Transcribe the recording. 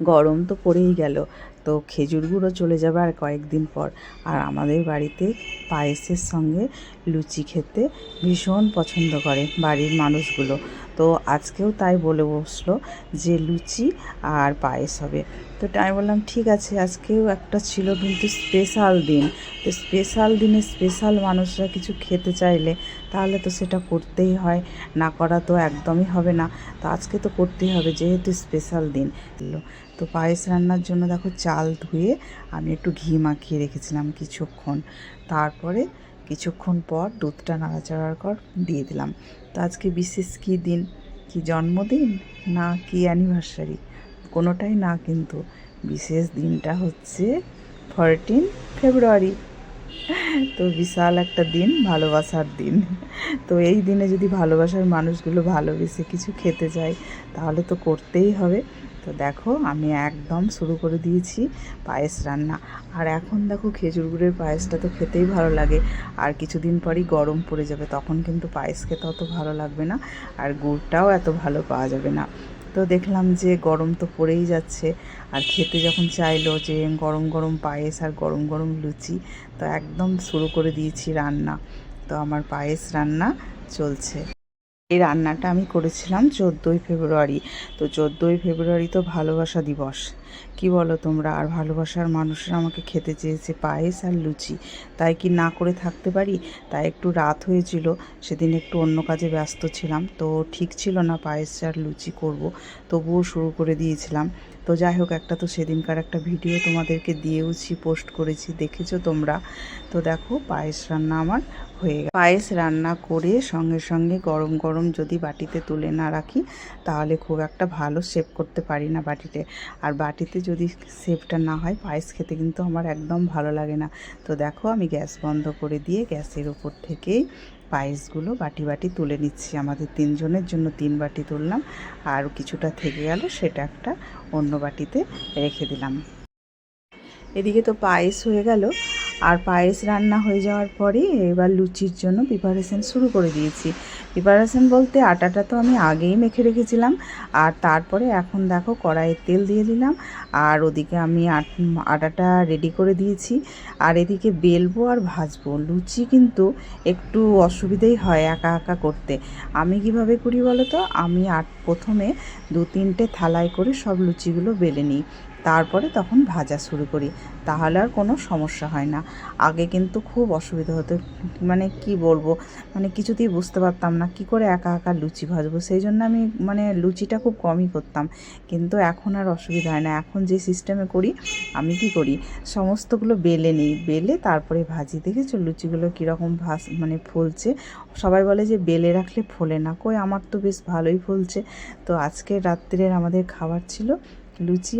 গরম তো পড়েই গেল। তো খেজুর গুঁড়ো চলে যাবে আর কয়েকদিন পর। আর আমাদের বাড়িতে পায়েসের সঙ্গে লুচি খেতে ভীষণ পছন্দ করে বাড়ির মানুষগুলো। তো আজকেও তাই বলে বসল যে লুচি আর পায়েস হবে। তো আমি বললাম, ঠিক আছে, আজকেও একটা ছিল কিন্তু স্পেশাল দিন। তো স্পেশাল দিনে স্পেশাল মানুষরা কিছু খেতে চাইলে তাহলে তো সেটা করতেই হয়। না করা তো একদমই হবে না। তো আজকে তো করতেই হবে, যেহেতু স্পেশাল দিন। তো পায়েস রান্নার জন্য দেখো চাল ধুয়ে আমি একটু ঘি মাখিয়ে রেখেছিলাম কিছুক্ষণ। তারপরে কিছুক্ষণ পর দুধটা নাড়াচাড়ার পর দিয়ে দিলাম। তো আজকে বিশেষ কী দিন? কি জন্মদিন? না কি অ্যানিভার্সারি কোনোটাই না, কিন্তু বিশেষ দিনটা হচ্ছে ফরটিন ফেব্রুয়ারি তো বিশাল একটা দিন, ভালোবাসার দিন। তো এই দিনে যদি ভালোবাসার মানুষগুলো ভালোবেসে কিছু খেতে চায় তাহলে তো করতেই হবে। তো দেখো, আমি একদম শুরু করে দিয়েছি পায়েস রান্না। আর এখন দেখো, খেজুর গুড়ের পায়েসটা তো খেতেই ভালো লাগে। আর কিছুদিন পরই গরম পড়ে যাবে, তখন কিন্তু পায়েস খেতে অত ভালো লাগবে না। আর গুড়টাও এত ভালো পাওয়া যাবে না। তো দেখলাম যে গরম তো পড়েই যাচ্ছে। আর খেতে যখন চাইলো যে গরম গরম পায়েস আর গরম গরম লুচি, তো একদম শুরু করে দিয়েছি রান্না। তো আমার পায়েস রান্না চলছে। এই রান্নাটা আমি করেছিলাম চোদ্দোই ফেব্রুয়ারি। তো চোদ্দোই ফেব্রুয়ারি তো ভালোবাসা দিবস। কি বলো তোমরা? আর ভালোবাসার মানুষের আমাকে খেতে চেয়েছে পায়েস আর লুচি। তাই কি না করে থাকতে পারি? তাই একটু রাত হয়েছিল, সেদিন একটু অন্য কাজে ব্যস্ত ছিলাম। তো ঠিক ছিল না পায়েস আর লুচি করব, তবুও শুরু করে দিয়েছিলাম। তো যাই হোক, একটা তো সেদিনকার একটা ভিডিও তোমাদেরকে দিয়েওছি, পোস্ট করেছি, দেখেছ তোমরা? তো দেখো, পায়েস রান্না আমার হয়ে গেছে পায়েস রান্না করে সঙ্গে সঙ্গে গরম গরম যদি বাটিতে তুলে না রাখি, তাহলে খুব একটা ভালো সেভ করতে পারি না বাটিতে। আর বাটিতে যদি শেপটা না হয়, পায়েস খেতে কিন্তু আমার একদম ভালো লাগে না। তো দেখো, আমি গ্যাস বন্ধ করে দিয়ে গ্যাসের উপর থেকেই পায়েসগুলো বাটি বাটি তুলে নিচ্ছি। আমাদের তিনজনের জন্য তিন বাটি তুললাম। আর কিছুটা থেকে গেল, সেটা একটা অন্য বাটিতে রেখে দিলাম। এদিকে তো পায়েস হয়ে গেল। আর পায়েস রান্না হয়ে যাওয়ার পরে এবার লুচির জন্য প্রিপারেশন শুরু করে দিয়েছি। প্রিপারেশন বলতে আটাটা তো আমি আগেই মেখে রেখেছিলাম, আর তারপরে এখন দেখো কড়াইয়ে তেল দিয়ে দিলাম, আর ওদিকে আমি আটাটা রেডি করে দিয়েছি, আর এদিকে বেলবো আর ভাজবো। লুচি কিন্তু একটু অসুবিধেই হয় একা একা করতে। আমি কীভাবে করি বলো তো আমি আট, প্রথমে দু তিনটে থালায় করে সব লুচিগুলো বেলে নিই, তারপরে তখন ভাজা শুরু করি, তাহলে আর কোনো সমস্যা হয় না। আগে কিন্তু খুব অসুবিধা হতো মানে কি বলব? মানে কিছুতেই বুঝতে পারতাম না কি করে একা একা লুচি ভাজবো? সেই জন্য আমি মানে লুচিটা খুব কমই করতাম। কিন্তু এখন আর অসুবিধা হয় না। এখন যে সিস্টেমে করি, আমি কি করি? সমস্তগুলো বেলে নিই। বেলে তারপরে ভাজি। দেখেছ লুচিগুলো কীরকম ভাজ মানে ফুলছে? সবাই বলে যে বেলে রাখলে ফোলে না। কই, আমার তো বেশ ভালোই ফুলছে। তো আজকে রাত্রের আমাদের খাবার ছিল লুচি